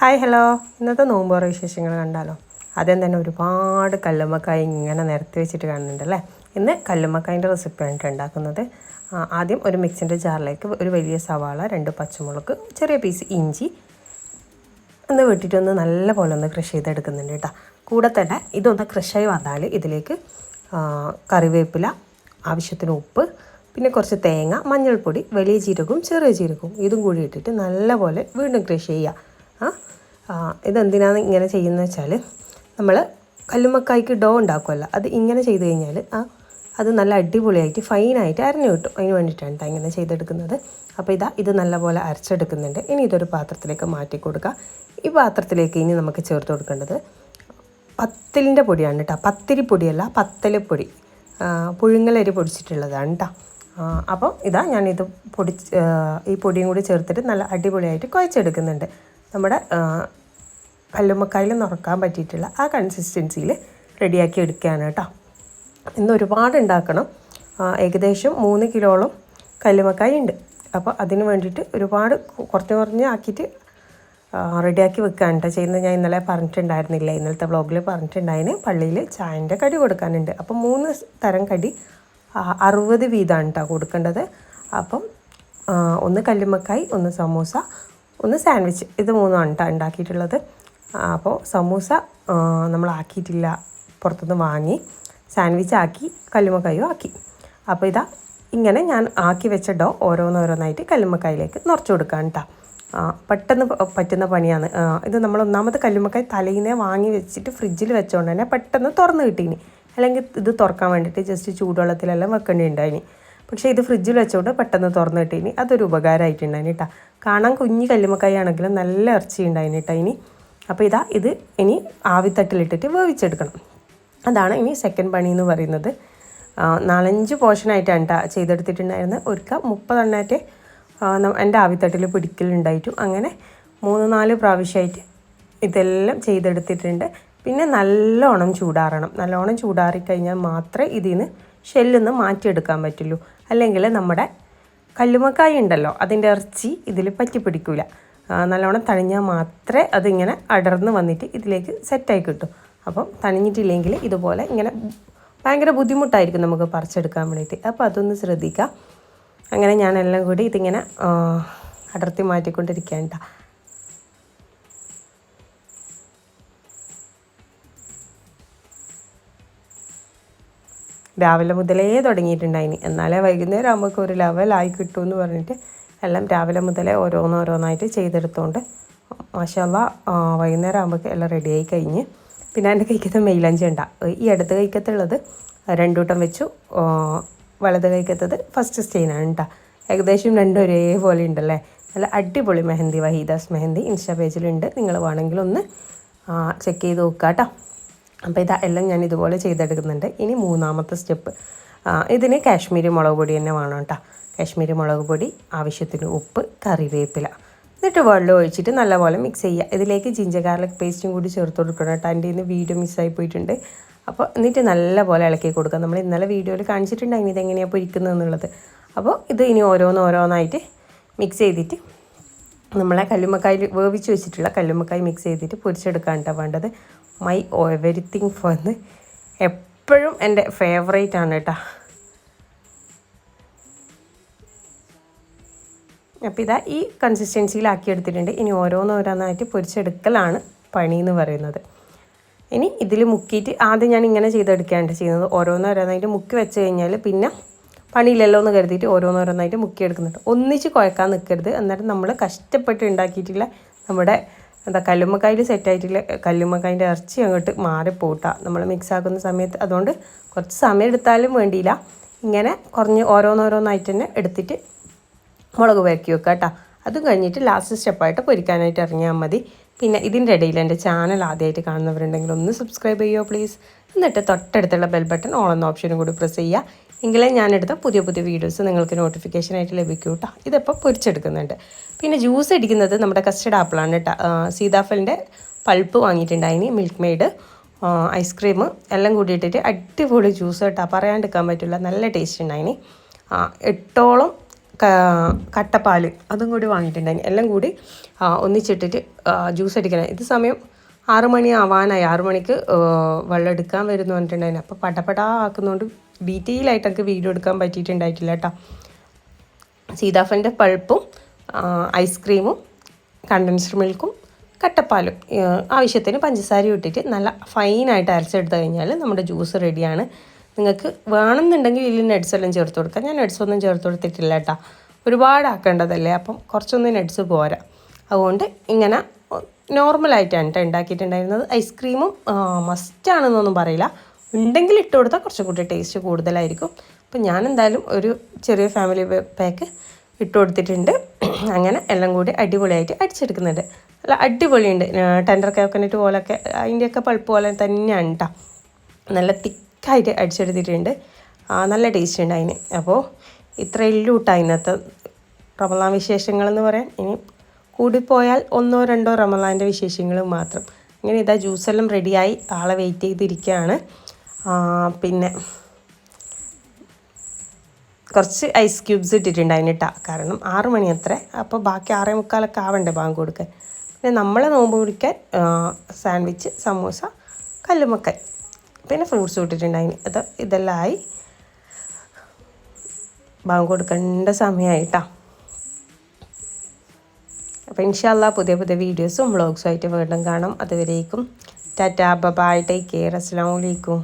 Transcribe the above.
Hi hello. ഇന്നത്തെ നോമ്പോറ വിശേഷങ്ങൾ കണ്ടാലോ? ആദ്യം തന്നെ ഒരുപാട് കല്ലുമ്മക്കായ ഇങ്ങനെ നിരത്തി വെച്ചിട്ട് കാണുന്നുണ്ട് അല്ലേ? ഇന്ന് കല്ലുമ്മക്കായന്റെ റെസിപ്പിയാണ് ഉണ്ടാക്കുന്നത്. ആദ്യം ഒരു മിക്സിന്റെ ജാറിലേക്ക് ഒരു വലിയ സവാള രണ്ട് പച്ചമുളക് ചെറിയ പീസ് ഇഞ്ചി ഒന്ന് വെട്ടിയിട്ടൊന്ന് നല്ല പോലെ ഒന്ന് ക്രഷ് ചെയ്തെടുക്കുന്നുണ്ട് കേട്ടോ. കൂടെ തന്നെ ഇതൊന്ന് ക്രഷായി വന്നാൽ ഇതിലേക്ക് കറിവേപ്പില ആവശ്യത്തിന് ഉപ്പ് പിന്നെ കുറച്ച് തേങ്ങ മഞ്ഞൾപ്പൊടി വലിയ ജീരകവും ചെറിയ ജീരകവും ഇതും കൂടി ഇട്ടിട്ട് നല്ലപോലെ വീണ്ടും ക്രഷ് ചെയ്യുക. ഇതെന്തിനാണ് ഇങ്ങനെ ചെയ്യുന്നത് വെച്ചാൽ നമ്മൾ കല്ലുമ്മക്കായ്ക്ക് ഡോ ഉണ്ടാക്കുമല്ലോ അത് ഇങ്ങനെ ചെയ്ത് കഴിഞ്ഞാൽ ആ അത് നല്ല അടിപൊളിയായിട്ട് ഫൈനായിട്ട് അരഞ്ഞു കിട്ടും. അതിന് വേണ്ടിയിട്ടാണ് ട്ടോ ഇങ്ങനെ ചെയ്തെടുക്കുന്നത്. അപ്പോൾ ഇതാ ഇത് നല്ലപോലെ അരച്ചെടുക്കുന്നുണ്ട്. ഇനി ഇതൊരു പാത്രത്തിലേക്ക് മാറ്റി കൊടുക്കുക ഈ പാത്രത്തിലേക്ക് ഇനി നമുക്ക് ചേർത്ത് കൊടുക്കേണ്ടത് പത്തലിന്റെ പൊടിയാണ് കേട്ടോ പത്തിരി പൊടിയല്ല പത്തലപ്പൊടി പൊടി. പുഴുങ്ങലരി പൊടിച്ചിട്ടുള്ളതാണ് കേട്ടോ അപ്പോൾ ഇതാ ഞാനിത് പൊടി ഈ പൊടിയും കൂടി ചേർത്തിട്ട് നല്ല അടിപൊളിയായിട്ട് കുഴച്ചെടുക്കുന്നുണ്ട്. നമ്മുടെ കല്ലുമ്മക്കായിൽ നുറക്കാൻ പറ്റിയിട്ടുള്ള ആ കൺസിസ്റ്റൻസിയിൽ റെഡിയാക്കി എടുക്കുകയാണ് കേട്ടോ. ഇന്ന് ഒരുപാട് ഉണ്ടാക്കണം. ഏകദേശം മൂന്ന് കിലോളം കല്ലുമ്മക്കായി ഉണ്ട്. അപ്പോൾ അതിന് വേണ്ടിയിട്ട് ഒരുപാട് കുറഞ്ഞ് കുറഞ്ഞ് ആക്കിയിട്ട് റെഡിയാക്കി വെക്കാൻ കേട്ടോ. ചെയ്യുന്നത് ഞാൻ ഇന്നലെ പറഞ്ഞിട്ടുണ്ടായിരുന്നില്ല. ഇന്നലത്തെ വ്ളോഗിൽ പറഞ്ഞിട്ടുണ്ടായിന്. പള്ളിയിൽ ചായന്റെ കടി കൊടുക്കാനുണ്ട്. അപ്പം മൂന്ന് തരം കടി അറുപത് വീതമാണ് കേട്ടോ കൊടുക്കേണ്ടത്. അപ്പം ഒന്ന് കല്ലുമ്മക്കായി ഒന്ന് സമൂസ ഒന്ന് സാൻഡ്വിച്ച്. ഇത് മൂന്നുമാണ് കേട്ടോ ഉണ്ടാക്കിയിട്ടുള്ളത് അപ്പോൾ സമൂസ നമ്മളാക്കിയിട്ടില്ല. പുറത്തുനിന്ന് വാങ്ങി സാൻഡ്വിച്ച് ആക്കി കല്ലുമ്മക്കായും ആക്കി. അപ്പോൾ ഇതാ ഇങ്ങനെ ഞാൻ ആക്കി വെച്ച ഡോ ഓരോന്നോരോന്നായിട്ട് കല്ലുമ്മക്കായിലേക്ക് നിറച്ച് കൊടുക്കാൻ കേട്ടോ പെട്ടെന്ന് പറ്റുന്ന പണിയാണ്. ഇത് നമ്മൾ ഒന്നാമത് കല്ലുമ്മക്കായി തലേന്നേ വാങ്ങി വെച്ചിട്ട് ഫ്രിഡ്ജിൽ വെച്ചുകൊണ്ട് തന്നെ പെട്ടെന്ന് തുറന്ന് കിട്ടീനി. അല്ലെങ്കിൽ ഇത് തുറക്കാൻ വേണ്ടിയിട്ട് ജസ്റ്റ് ചൂടുവെള്ളത്തിലെല്ലാം വെക്കേണ്ടിണ്ടായിനി. പക്ഷേ ഇത് ഫ്രിഡ്ജിൽ വെച്ചുകൊണ്ട് പെട്ടെന്ന് തുറന്നു കിട്ടീനി. അതൊരു ഉപകാരമായിട്ടുണ്ടായിന് കേട്ടോ കാണാൻ കുഞ്ഞു കല്ലുമക്കായി ആണെങ്കിലും നല്ല ഇറച്ചി ഉണ്ടായിന് കേട്ടോ ഇനി. അപ്പോൾ ഇതാ ഇത് ഇനി ആവിത്തട്ടിലിട്ടിട്ട് വേവിച്ചെടുക്കണം. അതാണ് ഇനി സെക്കൻഡ് പണി എന്ന് പറയുന്നത് നാലഞ്ച് പോർഷനായിട്ടാണ് കേട്ടോ ചെയ്തെടുത്തിട്ടുണ്ടായിരുന്നത് ഒരുക്ക മുപ്പതെണ്ണായിട്ട് എന്റെ ആവിത്തട്ടിൽ പിടിക്കലുണ്ടായിട്ടും. അങ്ങനെ മൂന്ന് നാല് പ്രാവശ്യമായിട്ട് ഇതെല്ലാം ചെയ്തെടുത്തിട്ടുണ്ട്. പിന്നെ നല്ലോണം ചൂടാറണം. നല്ലോണം ചൂടാറിക്കഴിഞ്ഞാൽ മാത്രമേ ഇതിൽ നിന്ന് ഷെല്ലിൽ നിന്ന് മാറ്റിയെടുക്കാൻ പറ്റുള്ളൂ. അല്ലെങ്കിൽ നമ്മുടെ കല്ലുമക്കായ ഉണ്ടല്ലോ അതിന്റെ ഇറച്ചി ഇതിൽ പറ്റി പിടിക്കില്ല നല്ലോണം തണിഞ്ഞാൽ മാത്രമേ അതിങ്ങനെ അടർന്ന് വന്നിട്ട് ഇതിലേക്ക് സെറ്റായി കിട്ടും. അപ്പം തണിഞ്ഞിട്ടില്ലെങ്കിൽ ഇതുപോലെ ഇങ്ങനെ ഭയങ്കര ബുദ്ധിമുട്ടായിരിക്കും നമുക്ക് പറിച്ചെടുക്കാൻ വേണ്ടിയിട്ട്. അപ്പോൾ അതൊന്ന് ശ്രദ്ധിക്കുക. അങ്ങനെ ഞാനെല്ലാം കൂടി ഇതിങ്ങനെ അടർത്തി മാറ്റിക്കൊണ്ടിരിക്കാൻ ട്ടോ. രാവിലെ മുതലേ തുടങ്ങിയിട്ടുണ്ടായിന്. എന്നാലേ വൈകുന്നേരം ആകുമ്പോൾ ഒരു ലെവലായി കിട്ടും എന്ന് പറഞ്ഞിട്ട് എല്ലാം രാവിലെ മുതലേ ഓരോന്നോരോന്നായിട്ട് ചെയ്തെടുത്തോണ്ട് മാഷല്ല വൈകുന്നേരം ആകുമ്പോൾ എല്ലാം റെഡിയായി കഴിഞ്ഞ് പിന്നെ എന്റെ കൈക്കത്ത് മെയിലഞ്ചി ഉണ്ട. ഈ അടുത്ത കൈക്കത്തുള്ളത് രണ്ടൂട്ടം വെച്ചു വലത് കൈക്കത്തത് ഫസ്റ്റ് സ്റ്റെയിനാണ് കേട്ടോ ഏകദേശം രണ്ടും ഒരേപോലെ ഉണ്ടല്ലേ? നല്ല അടിപൊളി മെഹന്തി വഹീദാസ് മെഹന്തി. ഇൻസ്റ്റാ പേജിലുണ്ട്. നിങ്ങൾ വേണമെങ്കിൽ ഒന്ന് ചെക്ക് ചെയ്ത് നോക്കുക കേട്ടോ അപ്പോൾ ഇതാ എല്ലാം ഞാൻ ഇതുപോലെ ചെയ്തെടുക്കുന്നുണ്ട്. ഇനി മൂന്നാമത്തെ സ്റ്റെപ്പ് ഇതിന് കാശ്മീരി മുളക് പൊടി തന്നെ വേണം കേട്ടോ. കാശ്മീരി മുളക് പൊടി ആവശ്യത്തിന് ഉപ്പ് കറിവേപ്പില. എന്നിട്ട് വെള്ളം ഒഴിച്ചിട്ട് നല്ലപോലെ മിക്സ് ചെയ്യുക. ഇതിലേക്ക് ജിഞ്ചർ ഗാർലിക് പേസ്റ്റും കൂടി ചേർത്ത് കൊടുക്കണം കേട്ടോ. എന്റെ ഇന്ന് വീഡിയോ മിസ്സായി പോയിട്ടുണ്ട്. അപ്പോൾ എന്നിട്ട് നല്ലപോലെ ഇളക്കി കൊടുക്കുക. നമ്മൾ ഇന്നലെ വീഡിയോയിൽ കാണിച്ചിട്ടുണ്ടായിരുന്നു ഇതെങ്ങനെയാണ് പൊരിക്കുന്നത് എന്നുള്ളത്. അപ്പോൾ ഇത് ഇനി ഓരോന്ന് ഓരോന്നായിട്ട് മിക്സ് ചെയ്തിട്ട് നമ്മളെ കല്ലുമ്മക്കായിൽ വേവിച്ച് വെച്ചിട്ടുള്ള കല്ലുമ്മക്കായ് മിക്സ് ചെയ്തിട്ട് പൊരിച്ചെടുക്കാൻ കേട്ടോ വേണ്ടത്. മൈ എവരിത്തിങ് ഫോന്ന് എപ്പോഴും എന്റെ ഫേവറേറ്റ് ആണ് കേട്ടോ അപ്പോൾ ഇതാ ഈ കൺസിസ്റ്റൻസിയിലാക്കി എടുത്തിട്ടുണ്ട്. ഇനി ഓരോന്നോരോന്നായിട്ട് പൊരിച്ചെടുക്കലാണ് പണി എന്ന് പറയുന്നത്. ഇനി ഇതിൽ മുക്കിയിട്ട് ആദ്യം ഞാൻ ഇങ്ങനെ ചെയ്തെടുക്കുകയാണ് ചെയ്യുന്നത്. ഓരോന്നോരോന്നായിട്ട് മുക്കി വെച്ച് കഴിഞ്ഞാൽ പിന്നെ പണിയില്ലല്ലോ എന്ന് കരുതിയിട്ട് ഓരോന്നോരോന്നായിട്ട് മുക്കിയെടുക്കുന്നുണ്ട്. ഒന്നിച്ച് കുഴക്കാൻ നിൽക്കരുത് എന്നിട്ട് നമ്മൾ കഷ്ടപ്പെട്ട് ഉണ്ടാക്കിയിട്ടില്ല നമ്മുടെ എന്താ കല്ലുമ്മക്കായിൽ സെറ്റായിട്ടില്ല കല്ലുമ്മക്കായിന്റെ ഇറച്ചി അങ്ങോട്ട് മാറി മാറിപ്പോട്ടാ. നമ്മൾ മിക്സ് ആക്കുന്ന സമയത്ത് അതുകൊണ്ട് കുറച്ച് സമയം എടുത്താലും വേണ്ടിയില്ല. ഇങ്ങനെ കുറഞ്ഞ് ഓരോന്നോരോന്നായിട്ട് തന്നെ എടുത്തിട്ട് മുളക് വരക്കി വെക്കുക കേട്ടോ അതും കഴിഞ്ഞിട്ട് ലാസ്റ്റ് സ്റ്റെപ്പായിട്ട് പൊരിക്കാനായിട്ട് ഇറങ്ങിയാൽ മതി. പിന്നെ ഇതിന്റെ ഇടയിൽ എന്റെ ചാനൽ ആദ്യമായിട്ട് കാണുന്നവരുണ്ടെങ്കിൽ ഒന്ന് സബ്സ്ക്രൈബ് ചെയ്യുമോ പ്ലീസ് എന്നിട്ട് തൊട്ടടുത്തുള്ള ബെൽ ബട്ടൺ ഓൾ എന്ന ഓപ്ഷനും കൂടി പ്രസ് ചെയ്യുക. എങ്കിലേ ഞാനെടുത്ത പുതിയ പുതിയ വീഡിയോസ് നിങ്ങൾക്ക് നോട്ടിഫിക്കേഷനായിട്ട് ലഭിക്കും കേട്ടോ ഇതിപ്പോൾ പൊരിച്ചെടുക്കുന്നുണ്ട്. പിന്നെ ജ്യൂസ് അടിക്കുന്നത് നമ്മുടെ കസ്റ്റഡ് ആപ്പിളാണ് കേട്ടോ സീതാഫലിന്റെ പൾപ്പ് വാങ്ങിയിട്ടുണ്ടായിന് മിൽക്ക് മെയ്ഡ് ഐസ്ക്രീം എല്ലാം കൂടി ഇട്ടിട്ട് അടിപൊളി ജ്യൂസ് കേട്ടോ പറയാണ്ടിരിക്കാൻ പറ്റില്ല. നല്ല ടേസ്റ്റ് ഉണ്ടായിന് എട്ടോളം കട്ടപ്പാൽ അതും കൂടി വാങ്ങിയിട്ടുണ്ടായിരുന്നു. എല്ലാം കൂടി ഒന്നിച്ചിട്ടിട്ട് ജ്യൂസ് അടിക്കണം. ഇത് സമയം ആറു മണി ആവാനായി. ആറു മണിക്ക് വെള്ളം എടുക്കാൻ വരുന്നു പറഞ്ഞിട്ടുണ്ടായിരുന്നു. അപ്പോൾ പടപടാ ആക്കുന്നതുകൊണ്ട് ഡീറ്റെയിൽ എനിക്ക് വീഡിയോ എടുക്കാൻ പറ്റിയിട്ടുണ്ടായിട്ടില്ല കേട്ടോ സീതാഫലിന്റെ പഴുപ്പും ഐസ്ക്രീമും കണ്ടൻസ്ഡ് മിൽക്കും കട്ടപ്പാലും ആവശ്യത്തിന് പഞ്ചസാരയും ഇട്ടിട്ട് നല്ല ഫൈനായിട്ട് അരച്ചെടുത്ത് കഴിഞ്ഞാൽ നമ്മുടെ ജ്യൂസ് റെഡിയാണ് നിങ്ങൾക്ക് വേണമെന്നുണ്ടെങ്കിൽ ഇതിൽ നട്സ് എല്ലാം ചേർത്ത് കൊടുക്കാം. ഞാൻ നട്സ് ഒന്നും ചേർത്ത് കൊടുത്തിട്ടില്ല കേട്ടോ. ഒരുപാട് ആക്കേണ്ടതല്ലേ അപ്പം കുറച്ചൊന്നും നട്സ് പോരാ. അതുകൊണ്ട് ഇങ്ങനെ നോർമലായിട്ടാണ് കേട്ടോ ഉണ്ടാക്കിയിട്ടുണ്ടായിരുന്നത്. ഐസ്ക്രീമും മസ്റ്റാണെന്നൊന്നും പറയില്ല. ഉണ്ടെങ്കിൽ ഇട്ട് കൊടുത്താൽ കുറച്ചും കൂടി ടേസ്റ്റ് കൂടുതലായിരിക്കും. അപ്പം ഞാൻ എന്തായാലും ഒരു ചെറിയ ഫാമിലി പാക്ക് ഇട്ട് കൊടുത്തിട്ടുണ്ട്. അങ്ങനെ എല്ലാം കൂടി അടിപൊളിയായിട്ട് അടിച്ചെടുക്കുന്നുണ്ട്. നല്ല അടിപൊളിയുണ്ട്. ടെൻഡർ കോക്കനട്ട് പോലൊക്കെ അതിന്റെയൊക്കെ പൾപ്പ് പോലെ തന്നെയാണ് കേട്ടോ നല്ല തിക്കായിട്ട് അടിച്ചെടുത്തിട്ടുണ്ട്. നല്ല ടേസ്റ്റ് ഉണ്ട് അതിന്. അപ്പോൾ ഇത്രയേ ഉള്ളൂ കേട്ടോ ഇന്നത്തെ റമലാൻ വിശേഷങ്ങളെന്ന് പറയാൻ. ഇനി കൂടിപ്പോയാൽ ഒന്നോ രണ്ടോ റമലാന്റെ വിശേഷങ്ങൾ മാത്രം. ഇങ്ങനെ ഇതാ ജ്യൂസെല്ലാം റെഡിയായി ആളെ വെയിറ്റ് ചെയ്തിരിക്കുകയാണ് പിന്നെ കുറച്ച് ഐസ് ക്യൂബ്സ് ഇട്ടിട്ടുണ്ട് അതിനിട്ടാ കാരണം ആറ് മണി അത്ര. അപ്പോൾ ബാക്കി ആറേ മുക്കാലൊക്കെ ആവണ്ടേ ബാങ്ക് കൊടുക്കാൻ. പിന്നെ നമ്മളെ നോമ്പ് കുടിക്കാൻ സാൻഡ്വിച്ച് സമൂസ കല്ലുമക്കായി പിന്നെ ഫ്രൂട്ട്സ് ഇട്ടിട്ടുണ്ട് അതിന്. അത് ഇതെല്ലാം ആയി. ബാങ്ക് കൊടുക്കേണ്ട സമയമായിട്ടാ. അപ്പോൾ ഇൻഷാല്ല പുതിയ പുതിയ വീഡിയോസും വ്ളോഗ്സും ആയിട്ട് വീണ്ടും കാണാം. അതുവരേക്കും ടാറ്റാ ബൈ ടേക്ക് കെയർ അസ്സാം വലൈക്കും